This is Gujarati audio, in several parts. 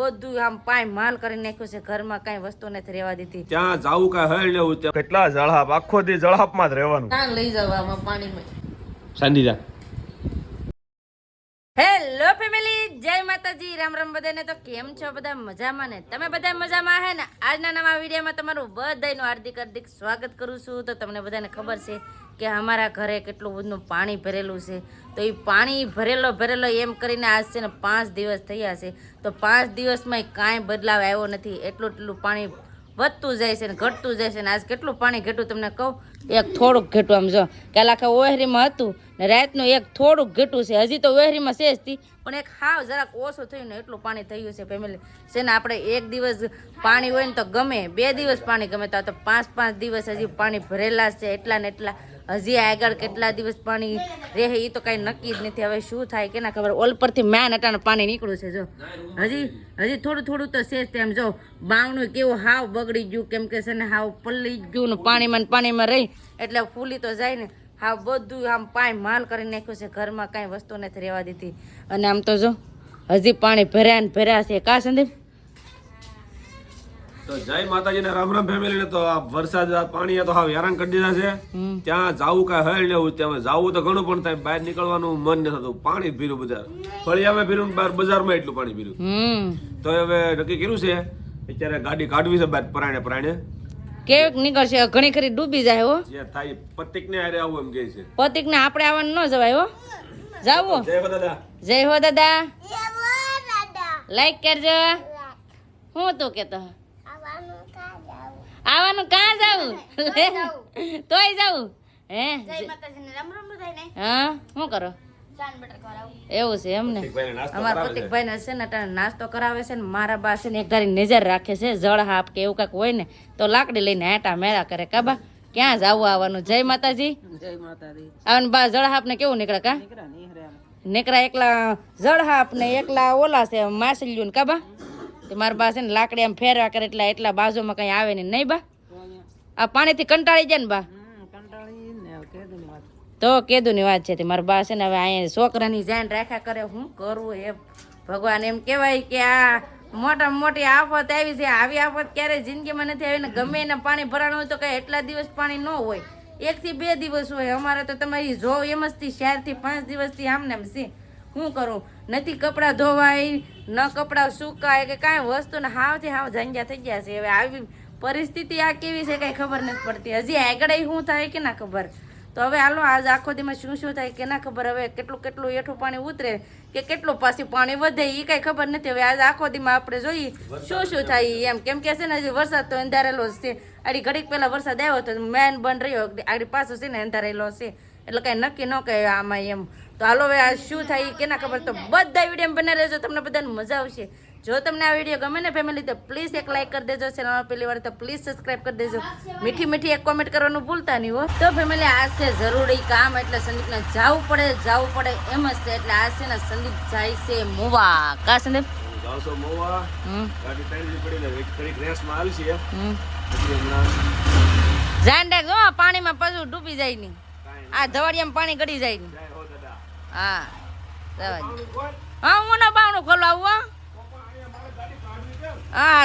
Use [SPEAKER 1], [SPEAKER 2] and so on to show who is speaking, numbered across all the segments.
[SPEAKER 1] બધું આમ પાય માલ કરી નાખ્યું છે. ઘરમાં કઈ વસ્તુ નથી રહેવા દીધી.
[SPEAKER 2] ત્યાં જાવું કઈ હળ લેવું ત્યાં. કેટલા જળહાપ આખો દી જળહાપમાં જ રહેવાનું.
[SPEAKER 1] ક્યાં લઈ જાવ આમાં પાણીમાં?
[SPEAKER 2] સાંડીજા
[SPEAKER 1] હેલો ફેમિલી જય માતાજી. રામ રામ બધાને. તો કેમ છો બધા? મજામાં ને? તમે બધા મજામાં હે ને? આજના નવા વિડીયોમાં તમારું બધાનું હાર્દિક હાર્દિક સ્વાગત કરું છું. તો તમને બધાને ખબર છે કે અમારા ઘરે કેટલું બધું પાણી ભરેલું છે. તો એ પાણી ભરેલો ભરેલો એમ કરીને આજ છે ને પાંચ દિવસ થયા છે. તો પાંચ દિવસમાં કાંઈ બદલાવ આવ્યો નથી. એટલું એટલું પાણી વધતું જાય છે ને ઘટતું જાય છે ને આજ કેટલું પાણી ઘટ્યું તમને કહું? એક થોડુંક ઘેટું આમ જો. કાલ આખા ઓહરીમાં હતું ને રાતનું એક થોડુંક ઘેટું છે. હજી તો ઓહરીમાં છે જ તી. પણ એક હાવ જરાક ઓછું થયું ને એટલું પાણી થયું છે ફેમિલી છે ને આપણે એક દિવસ પાણી હોય ને તો ગમે. બે દિવસ પાણી ગમે તો પાંચ પાંચ દિવસ હજી પાણી ભરેલા છે એટલા ને એટલા. હજી આગળ કેટલા દિવસ પાણી રહે એ તો કાંઈ નક્કી જ નથી. હવે શું થાય કે ના ખબર? ઓલ પરથી મેન અટાણે પાણી નીકળ્યું છે, જો. હજી હજી થોડું થોડું તો છે તેમ, જો. બાવણું કેવું હાવ બગડી ગયું, કેમ કે છે ને હાવ પલ્લી ગયું ને પાણીમાં પાણીમાં રહી, એટલે ફૂલી તો જાય ને. હાવ બધું આમ પાણી માલ કરી નાખ્યું છે, ઘરમાં કાંઈ વસ્તુ નથી રહેવા દીધી. અને આમ તો જો, હજી પાણી ભર્યા ને ભર્યા છે. કા સંદીપ?
[SPEAKER 2] તો જય માતાજી ને રામ રામ ફેમિલી ને તો આ વરસાદ પાણી તો હાવ હેરાન કરી દીધા છે. ત્યાં જાવું કાંઈ હળ લેવું ત્યાં જાવું તો ઘણું પણ થાય બહાર નીકળવાનું મન નથી થતું. પાણી ભીરું ફળી ફળિયામાં ભીરું બહાર બજારમાં એટલું પાણી ભીરું તો હવે નક્કી કર્યું છે અત્યારે ગાડી કાઢવી છે બહાર પરાણે પરાણે.
[SPEAKER 1] કેવીક નીકળશે? ઘણી ખરી ડૂબી જાય હો.
[SPEAKER 2] જે થાય પતિક ને આરે આવું એમ કહે છે.
[SPEAKER 1] પતિકને આપણે આવવાનું ન જવાય હો. જાવો.
[SPEAKER 2] જય હો દાદા.
[SPEAKER 1] જય હો દાદા. લાઈક કરજો. હું તો કેતો. આવવાનું કાં જાવું તોય જાવું હે? હા? શું કરો? એવું છે એમ ને? અમારા. પ્રતિકભાઈ ને છે ને નાસ્તો કરાવે છે ને મારા બા છે ને એક ધારી નજર રાખે છે જળ હાપ કે એવું કાંઈક હોય ને તો લાકડી લઈને હેટા મેળા કરે. કાબા ક્યાં જાવું આવવાનું? જય માતાજી.
[SPEAKER 3] જય માતાજી.
[SPEAKER 1] આવન બા જળ હાપ ને કેવું નીકળે કા? નીકળા એકલા જળ હાપ ને એકલા ઓલા છે માસલ્યું ને કાબા મારા પાસે ને લાકડી આમ ફેરવા કરે એટલે એટલા બાજુમાં કઈ આવે ને નહીં બા? આ પાણીથી કંટાળી જાય ને બા?
[SPEAKER 3] ને ને
[SPEAKER 1] તો કીધું ની વાત છે તે મારા બા છે ને હવે અહીંયા છોકરાની જાન રાખ્યા કરે. હું કરું એ? ભગવાન એમ કહેવાય કે આ મોટા મોટી આફત આવી છે. આવી આફત ક્યારે જિંદગીમાં નથી આવી ને ગમે એને પાણી ભરાણું હોય તો કઈ એટલા દિવસ પાણી ન હોય. એક થી બે દિવસ હોય. અમારે તો તમારી જો એમ જ થી ચારથી પાંચ દિવસથી આમને એમ છે. શું કરું? નથી કપડાં ધોવાય ન કપડાં સુકાય કે કાંઈ વસ્તુ ને હાવથી હાવ ઝંઝા થઈ ગયા છે. હવે આવી પરિસ્થિતિ આ કેવી છે કાંઈ ખબર નથી પડતી. હજી આગળ શું થાય કે ના ખબર? તો હવે હાલો આજ આખો દીમાં શું શું થાય કે ના ખબર? હવે કેટલું કેટલું એઠું પાણી ઉતરે કે કેટલું પાછું પાણી વધે એ કાંઈ ખબર નથી. હવે આજ આખો દીમાં આપણે જોઈએ શું શું થાય એમ. કેમ કે છે ને હજી વરસાદ તો અંધારેલો જ છે. આડી ઘડીક પહેલાં વરસાદ આવ્યો તો મેન બંધ રહ્યો આડી પાછો છે ને અંધારેલો છે. એટલે કાંઈ નક્કી ન કહે આમાં એમ. તો હાલો હવે આ શું થાય કેના ખબર? તો બધા વીડિયો બનાવી રહેજો તમને બધાને મજા આવશે. જો તમને આ વીડિયો ગમે ને ફેમિલી તો પ્લીઝ એક લાઈક કરી દેજો ચેનલ પહેલી વાર તો પ્લીઝ સબસ્ક્રાઇબ કરી દેજો. મીઠી મીઠી એક કોમેન્ટ કરવાનું ભૂલતા નહીં હો. તો ફેમિલી આ છે જરૂરી કામ એટલે સંદીપને જવું પડે જવું પડે એમ જ છે એટલે આ છે ને સંદીપ જાય છે મોવા. કા સંદીપ?
[SPEAKER 2] જાવ છો મોવા. ગાડી ત્રણ પડી ને ઘડીક રેસમાં આવી છે
[SPEAKER 1] હમ.
[SPEAKER 2] પછી હમણાં
[SPEAKER 1] ધ્યાન રાખજો હો, પાણીમાં પાછું ડૂબી જાય નહીં. આ ધવાડિયામાં પાણી ગળી જાય નહીં.
[SPEAKER 2] હો.
[SPEAKER 1] હા. હા ના બાવણું ખોલવા હો.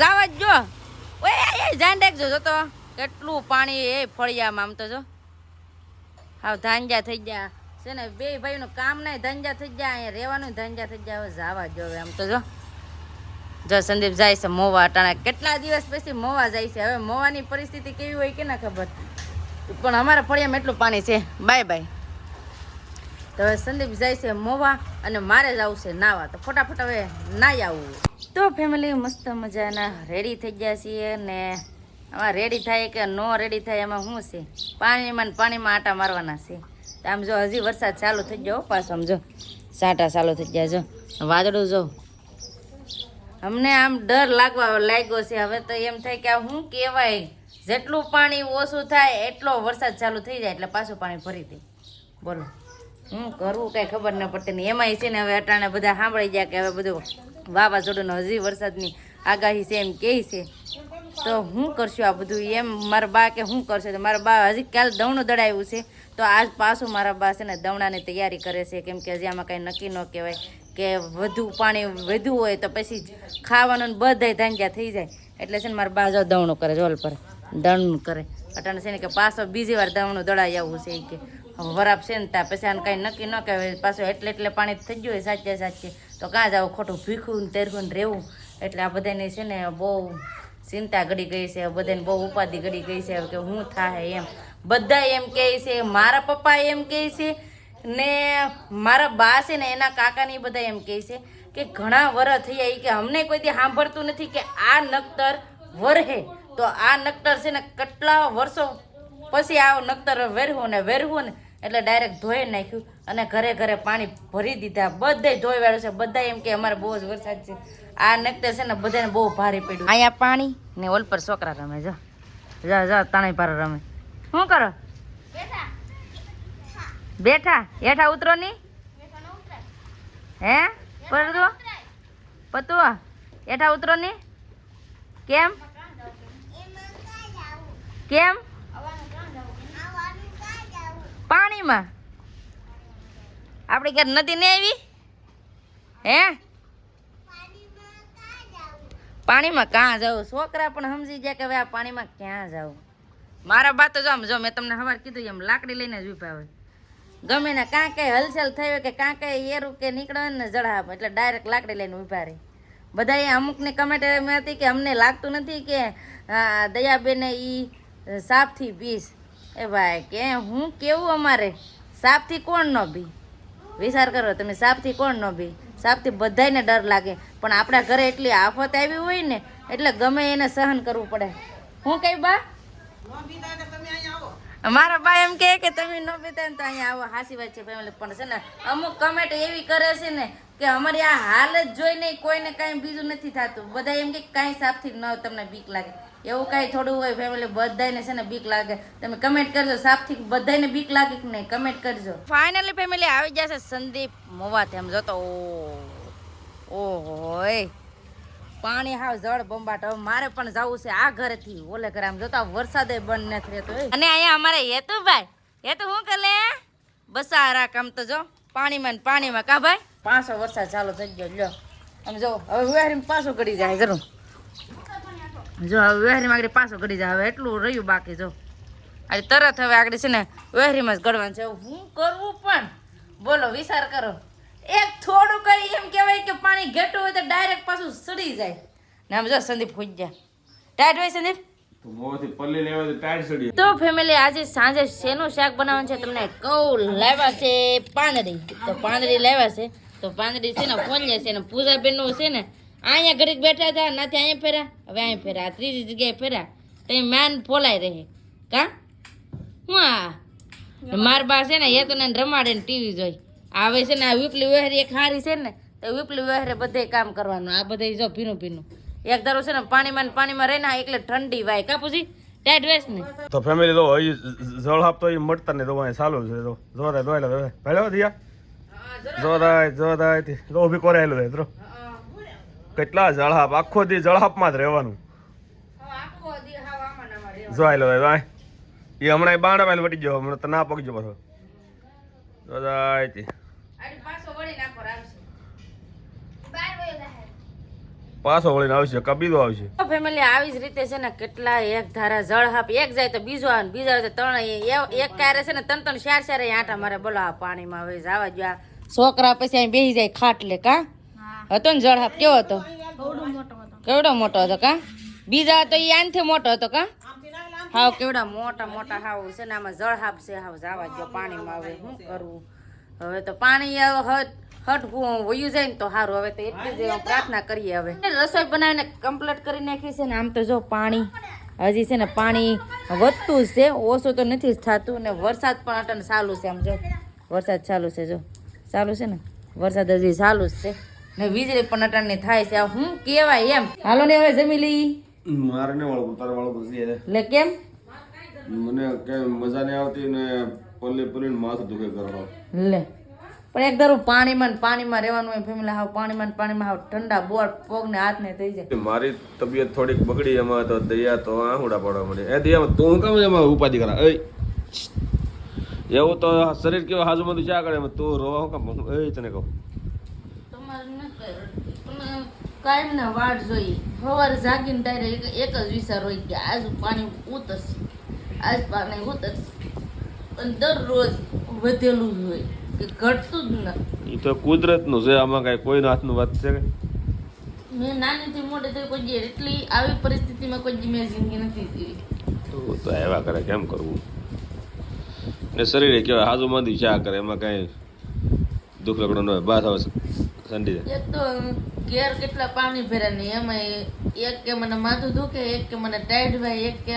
[SPEAKER 1] જાવા જ જો. ઓય ધ્યાન જો તો. કેટલું પાણી એ ફળિયામાં આમ તો જો. હા ધાંજા થઈ ગયા. છે ને, બે ભાઈનું કામ નહીં ધંજા થઈ ગયા. અહીંયા રહેવાનું ધંજા થઈ ગયા. હવે જાવા જ આમ તો જો. જો સંદીપ જાય છે મોવા અટાણે. કેટલા દિવસ પછી મોવા જાય છે? હવે મોવાની પરિસ્થિતિ કેવી હોય કે ના ખબર? પણ અમારા ફળિયામાં એટલું પાણી છે. Bye bye. તો હવે સંદીપ જાય છે મોવા અને મારે જ આવશે નાવા. તો ફટાફટ હવે નાઈ આવવું તો ફેમિલી મસ્ત મજાના રેડી થઈ ગયા છીએ ને આમાં રેડી થાય કે નો રેડી થાય એમાં શું છે? પાણીમાં પાણીમાં આટા મારવાના છે. આમ જો હજી વરસાદ ચાલુ થઈ ગયો પાછો આમ જો સાટા ચાલુ થઈ ગયા જો. વાદળું જો. અમને આમ ડર લાગવા લાગ્યો છે. હવે તો એમ થાય કે આ શું કહેવાય? જેટલું પાણી ઓછું થાય એટલો વરસાદ ચાલુ થઈ જાય એટલે પાછું પાણી ભરી દે. બોલો. હું કરવું કઈ ખબર ન પડતી ને એમાંય છે ને હવે અટાણે બધા સાંભળી ગયા કે હવે બધું વાવાઝોડું હજી વરસાદની આગાહી છે એમ કહે છે. તો હું કરશું આ બધું? એમ મારા બા કે હું કરશે? તો મારા બા હજી કાલ દવણું દડાવ્યું છે. તો આજ પાછું મારા બા છે ને દવણાની તૈયારી કરે છે. કેમ કે હજી આમાં કાંઈ નક્કી ન કહેવાય કે વધુ પાણી વધુ હોય તો પછી ખાવાનું બધાય ધાંગ્યા થઈ જાય. એટલે છે ને મારા બાજો દવણું કરે જોલ પર દણ કરે. અટાણે છે ને કે પાછો બીજી વાર દવણું દળાઈ આવવું છે કે. હવે છે ને ત્યાં પછી આને કાંઈ નક્કી ન કહેવાય. પાછું એટલે એટલે પાણી થઈ ગયું હોય સાચે સાચે. તો કાં જાવ ખોટું ભીખું ને તેરખું ને રહેવું. એટલે આ બધાને છે ને બહુ ચિંતા ઘડી ગઈ છે. બધાને બહુ ઉપાધિ ઘડી ગઈ છે કે હું થાય એમ. બધા એમ કહે છે, મારા પપ્પા એમ કહે છે ને મારા બા છે ને એના કાકાની બધા એમ કહે છે કે ઘણા વર આવી કે અમને કોઈ દી સાંભળતું નથી કે આ નક્તર વરહે તો આ નક્તર છે ને કેટલા વર્ષો પછી આ નક્તર વેરવું ને વેરવું ને એટલે ડાયરેક્ટ ધોઈ નાખ્યું અને ઘરે ઘરે પાણી ભરી દીધા. બધે ધોઈ વાળું છે. બધા એમ કે અમારે બહુ જ વરસાદ છે. આ નક્તર છે ને બધાને બહુ ભારે પડ્યું. અહીંયા પાણી ને ઓલ પર છોકરા રમે, જો. જા જા તાણે પાર રમે. શું કરો? બેઠા. હેઠા ઉતરો ની. હે? પરદો પતુ હેઠા ઉતરો ની. કેમ? કેમ? પાણીમાં આપણે ક્યારે નદી ને આવી? હે? પાણીમાં કાં જવું છોકરા પણ સમજી જાય કે હવે આ પાણીમાં ક્યાં જવું મારા બા તો જો આમ જો, મેં તમને સવાર કીધું એમ, લાકડી લઈને જ ઊભા હોય. ગમે ને કાં કઈ હલચલ થઈ હોય કે કાં કઈ એરું કે નીકળે ને જડાપ એટલે ડાયરેક્ટ લાકડી લઈને ઊભા રહી. બધાએ અમુકની કમેન્ટ એમ હતી કે અમને લાગતું નથી કે દયાબેને એ સાપથી પીસ એ ભાઈ, કે હું કેવું અમારે? સાપથી કોણ ન બી વિચાર કરો, તમે સાપથી કોણ ન બી સાપથી બધાયને ડર લાગે. પણ આપણા ઘરે એટલી આફત આવી હોય ને, એટલે ગમે એને સહન કરવું પડે. હું કઈ બા? મારા બા એમ કહે કે તમે ન પીતા તો અહીંયા આવો. હાસી વાત છે. પણ છે ને, અમુક કમેન્ટ એવી કરે છે ને કે અમારી આ હાલત જોઈને કોઈને કાંઈ બીજું નથી થતું. બધા એમ કે કાંઈ સાપથી ન તમને બીક લાગે. એવું કાંઈ થોડું હોય ફેમિલી બધાને છે ને બીક લાગે. તમે કમેન્ટ કરજો સાપથી બધાને બીક લાગે કે નહીં? કમેન્ટ કરજો. ફાઇનલી ફેમિલી આવી જશે સંદીપ મોવાથી એમ જોતો ઓહો પાણી હાવ જળ બંબાટ. હવે મારે પણ જવું છે આ ઘરેથી. ઓલે ઘરે આમ જોતા વરસાદે બંધ નથી રહેતો અને અહીંયા અમારે હેતુભાઈ. હેતુ શું કરે? બસ આ રાખ આમ તો જો પાણીમાં ને પાણીમાં. કા ભાઈ? પાછો વરસાદ ચાલુ થઈ ગયો લ્યો. આમ જો હવે વેહારી પાછો ગળી જાય ઘરું જો હવે વેહારી આગળ પાછો ગળી જાય હવે એટલું રહ્યું બાકી જો. આજે તરત હવે આગળ છે ને વેહારીમાં જ ગળવાનું છે. હું કરવું પણ? બોલો વિચાર કરો. એક થોડું કઈ એમ કહેવાય કે પાણી ઘેટું હોય તો ડાયરેક્ટ પાછું સડી જાય. ને આમ જો સંદીપ ખુજ ગયા. ટાઈટ હોય સંદીપ
[SPEAKER 2] તો
[SPEAKER 1] ફેમિલી આજે સાંજે શેનું શાક બનાવવાનું છે તમને કહું લાવ્યા છે પાંદડી. તો પાંદડી લાવ્યા છે. તો પાંદડી છે ને ફોલીએ છે ને પૂજાબેનનું છે ને અહીંયા ઘડીક બેઠા હતા નાથી અહીંયા ફેર્યા હવે અહીંયા ફેર્યા ત્રીજી જગ્યાએ ફેર્યા તો માન ફોલાઈ રહે. કા? હું આ? માર બા છે ને એ તો ને રમાડે ને ટીવી જોઈ. આવે છે ને આ વિપલી વહેરી એક હારી છે ને તો વિપલી વહેરે બધે કામ કરવાનું આ બધે જો ભીનું ભીનું. એક ધારો છે ને પાણીમાં પાણીમાં રહીને એટલે ઠંડી વાય. કા પછી ટાઈટ વેસ ને.
[SPEAKER 2] તો ફેમિલી તો જળ આપતો એ મળતા ને તો ચાલુ છે તો જોરે દોયલા લે પહેલો દિયા? જોતા જોદાય લો, ઊભી કોરાયેલું છે તો કેટલા જળહાપ આખો દી જળહાપમાં જ રહેવાનું. જોઈ લો ભાઈ એ હમણાં બાંડા પહેલા વટી ગયો, હમણાં તો ના પગજો પાછો. જોતા પાછો વળીને આવશે કબીદો આવશે.
[SPEAKER 1] ફેમિલી આવી જ રીતે છે ને, કેટલા એક ધારા જળ એક જાય તો બીજો આવે બીજા આવે તો ત્રણ એક કારે છે ને, ત્રણ ત્રણ, ચાર ચાર આટા મારે બોલો આ પાણીમાં હવે જવા જો છોકરા પછી અહીં બેસી જાય ખાટલે કા? હતો ને જળહાપ કેવો હતો? કેવડો મોટો હતો કા? બીજા તો એ આનથી મોટો હતો કા? હાવ કેવડા મોટા મોટા હાવ છે ને આમાં જળહાપ છે હાવ જવા જો પાણીમાં હવે શું કરવું હવે તો પાણી હટ હટ વયું જાય ને તો સારું હવે તો એટલી જ પ્રાર્થના કરીએ હવે. રસોઈ બનાવીને કમ્પ્લીટ કરી નાખી છે ને આમ તો જો પાણી હજી છે ને પાણી વધતું જ છે ઓછું તો નથી જ થતું ને વરસાદ પણ અટન ચાલુ છે આમ જો. વરસાદ ચાલુ છે જો. ચાલુ છે ને? વરસાદ હજી ચાલુ જ છે. ને વીજળી પણ અટણની થાય છે. હું કહેવાય એમ. હાલો ને હવે જમી લઈ
[SPEAKER 2] મારે ને વાળું તારે વાળું
[SPEAKER 1] એટલે કેમ?
[SPEAKER 2] મને કઈ મજા નહીં આવતી ને પલ્લી પલ્લી માથું દુખે કરવા
[SPEAKER 1] લે. પણ એક ધારું પાણીમાં પાણીમાં રહેવાનું હોય ફેમિલી હાવ પાણીમાં પાણીમાં હાવ ઠંડા બોર પગને હાથને થઈ જાય.
[SPEAKER 2] મારી તબિયત થોડીક બગડી એમાં તો દયા તો આહુડા પડવા મળે એ દયા તું કામ એમાં ઉપાધિ કરા? એ એવું તો શરીર કેવું હાજુમાં ચા કરે? તું રોવા હું કામ એ તને કહું.
[SPEAKER 3] નથી કાયમ ના વાટ જોઈએ. સવારે જાગીને ટાઈરે એક જ વિચાર હોય કે આજ પાણી ઉતરશે. આજ પાણી ઉતરશે. અને દરરોજ વધેલું જ હોય કે ઘટતું જ ના.
[SPEAKER 2] એ તો કુદરતનું છે આમાં કાંઈ કોઈના હાથનું વાત છે
[SPEAKER 3] મેં નાનીથી મોટે થઈ કોઈ એટલી આવી પરિસ્થિતિમાં કોઈ મેં જિંદગી નથી જીવી.
[SPEAKER 2] તો તો એવા કરે કેમ કરવું? ને શરીરે કહેવાય હાજુ માંદી ચા કરે એમાં કાંઈ દુઃખ લગડો ન હોય બાસ આવે સંડી જાય.
[SPEAKER 3] એક તો ઘેર કેટલા પાણી ભર્યા નહીં એમાં એક કે મને માથું દુખે એક કે મને ટાઈટ ભાઈ એક કે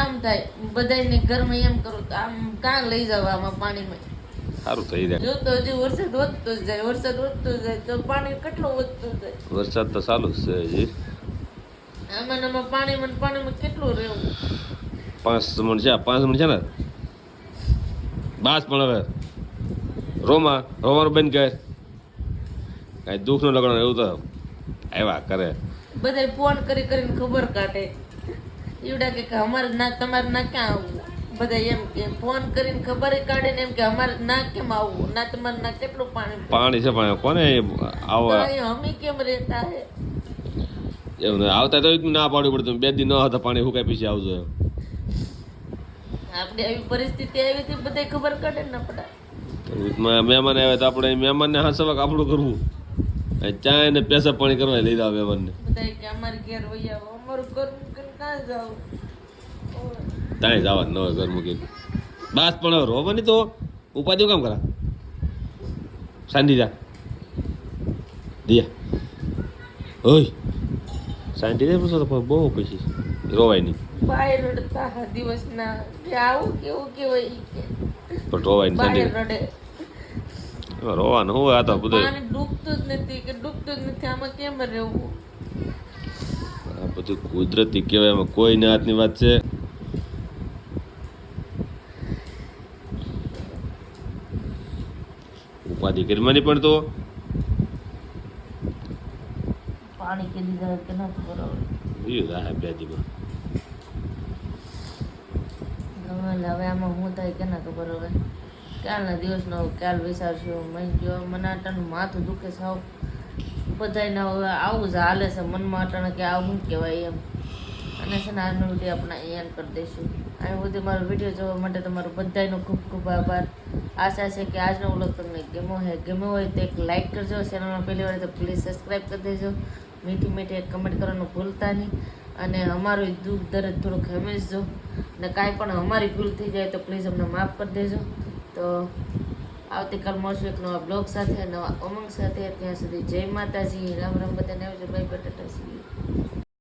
[SPEAKER 3] આમ થાય બધાને ઘરમાં એમ કરું તો આમ કાં લઈ જાવ આમાં પાણીમાં?
[SPEAKER 2] સારું થઈ જાય.
[SPEAKER 3] જો તો હજી વરસાદ વધતો જ જાય વરસાદ વધતો જાય તો પાણી કેટલું વધતું જાય?
[SPEAKER 2] વરસાદ તો ચાલુ જ છે હજી.
[SPEAKER 3] આમાં પાણી આમાં પાણીમાં પાણીમાં કેટલું રહેવું?
[SPEAKER 2] પાંચ મણ છે પાંચ મણ છે ને? બાસ પણ હવે. રોમા રોવાનું બેન કર કાંઈ દુઃખ ન લગણ એવું તો આવ્યા કરે.
[SPEAKER 3] બધા ફોન કરી કરીને ખબર કાઢે. એવડા કે અમારે ના તમારે ના ક્યાં આવવું? બધા એમ કે ફોન કરીને ખબર કાઢે ને એમ કે અમારે ના કેમ આવવું? ના તમારે ના કેટલું પાણી
[SPEAKER 2] પાણી છે પણ કોને આવો?
[SPEAKER 3] અમે કેમ રહેતા હે?
[SPEAKER 2] એવું આવતા તો ના પાડવું પડતું બે દિન ન હતા પાણી હુકાય પછી આવજો એમ.
[SPEAKER 3] આપણે આવી પરિસ્થિતિ આવી હતી બધા ખબર કાઢે ને
[SPEAKER 2] આપણે. મહેમાન આવ્યા તો આપણે મહેમાનને હાંસવા આપણું કરવું. અને ચા ને પેસા પાણી કરવા લઈ જાવ મહેમાનને.
[SPEAKER 3] બધા કે અમારે ઘેર વહી આવો અમારું ઘર મૂકીને કાં જાવ
[SPEAKER 2] ત્યાં જવા ન હોય ઘર મૂકીને. બાસ પણ રોવાની તો ઉપાધિ કામ કરા? શાંતિ જા. દિયા ઓય. શાંતિ જાય પૂછો તો બહુ પછી રોવાય નહીં.
[SPEAKER 3] બાય રડતા હા દિવસના. કે આવું કેવું કેવાય
[SPEAKER 2] પણ રોવાય નહીં
[SPEAKER 3] બાય રડે.
[SPEAKER 2] રોવાનું હોય આ તો બધું
[SPEAKER 3] પાણી ડૂબતું જ નથી કે ડૂબતું જ નથી. આમાં કેમ રહેવું?
[SPEAKER 2] આ બધું કુદરતી કહેવાય. એમાં કોઈ હાથની વાત છે? ઉપાધિ કરવાની પણ તો.
[SPEAKER 3] પાણી કે દીધા કે નથી બરોબર?
[SPEAKER 2] બીજું રાહ બે દીમાં
[SPEAKER 3] ગમે હવે આમાં શું થાય કે ના ખબર હવે? કાલના દિવસનો કાલ વિચારશું. મેં જો મને આટાનું માથું દુખે સાવ બધાને હવે આવું જ હાલે છે મનમાં અટાણે કે આવું કહેવાય એમ. અને છે ને આજનો વીડિયો આપણે અહીંયા કરી દઈશું. અહીં સુધી મારો વીડિયો જોવા માટે તમારો બધાનો ખૂબ ખૂબ આભાર. આશા છે કે આજનો વ્લોગ તમને ગમ્યો હોય ગમ્યો હોય તો એક લાઇક કરજો. ચેનલમાં પહેલી વાર તો પ્લીઝ સબસ્ક્રાઈબ કરી દેજો. મીઠી મીઠી એક કમેન્ટ કરવાનું ભૂલતા નહીં. અને અમારું દુઃખ દરદ થોડુંક હમેશજો. ને કાંઈ પણ અમારી ભૂલ થઈ જાય તો પ્લીઝ અમને માફ કરી દેજો. તો આવતીકાલ મળશું એક નવા બ્લોગ સાથે, નવા ઉમંગ સાથે. ત્યાં સુધી જય માતાજી. રામ રામ બધાને. આવજો. ભાઈ બટાટા.